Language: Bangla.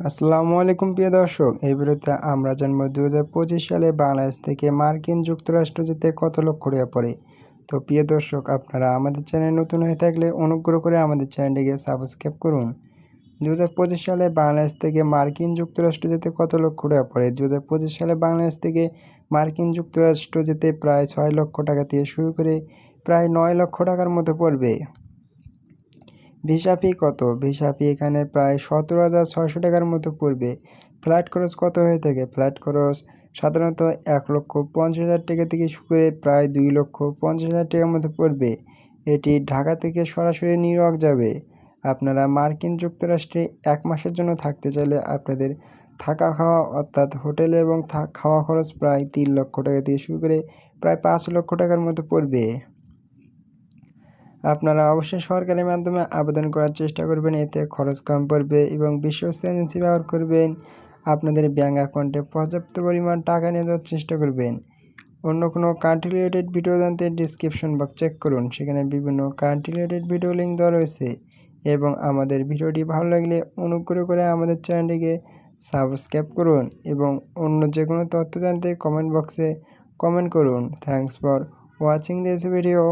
আসসালামু আলাইকুম, প্রিয় দর্শক। এই ভিডিওতে আমরা জানব দু সালে বাংলাদেশ থেকে মার্কিন যুক্তরাষ্ট্র যেতে কত লোক টাকা পড়ে। তো প্রিয় দর্শক, আপনারা আমাদের চ্যানেল নতুন হয়ে থাকলে অনুগ্রহ করে আমাদের চ্যানেলটিকে সাবস্ক্রাইব করুন। দু হাজার পঁচিশ সালে বাংলাদেশ থেকে মার্কিন যুক্তরাষ্ট্র যেতে কত লোক টাকা পড়ে? দু হাজার পঁচিশ সালে বাংলাদেশ থেকে মার্কিন যুক্তরাষ্ট্র যেতে প্রায় ছয় লক্ষ টাকা থেকে শুরু করে প্রায় নয় লক্ষ টাকার মতো পড়বে। ভিসা ফি কত? ভিসা ফি এখানে প্রায় সতেরো হাজার ছয়শো টাকার মতো পড়বে। ফ্লাইট খরচ কত হয়ে থাকে? ফ্লাইট খরচ সাধারণত এক লক্ষ পঞ্চাশ হাজার টাকা থেকে শুরু করে প্রায় দুই লক্ষ পঞ্চাশ হাজার টাকার মতো পড়বে। এটি ঢাকা থেকে সরাসরি নিউ ইয়র্ক যাবে। আপনারা মার্কিন যুক্তরাষ্ট্রে এক মাসের জন্য থাকতে চাইলে আপনাদের থাকা খাওয়া অর্থাৎ হোটেল এবং খাওয়া খরচ প্রায় তিন লক্ষ টাকা থেকে শুরু করে প্রায় পাঁচ লক্ষ টাকার মতো পড়বে। আপনারা অবশ্যই সরকারের মাধ্যমে আবেদন করার চেষ্টা করবেন। এতে খরচ কম পড়বে এবং বিশ্বস্ত এজেন্সি ব্যবহার করবেন। আপনাদের ব্যাঙ্ক অ্যাকাউন্টে পর্যাপ্ত পরিমাণ টাকা নিয়ে যাওয়ার চেষ্টা করবেন। অন্য কোনো কান্ট্রি রিলেটেড ভিডিও জানতে ডিসক্রিপশন বক্স চেক করুন। সেখানে বিভিন্ন কান্ট্রি রিলেটেড ভিডিও লিঙ্ক দেওয়া রয়েছে এবং আমাদের ভিডিওটি ভালো লাগলে অনুগ্রহ করে আমাদের চ্যানেলটিকে সাবস্ক্রাইব করুন এবং অন্য যে কোনো তথ্য জানতে কমেন্ট বক্সে কমেন্ট করুন। Thanks for watching this video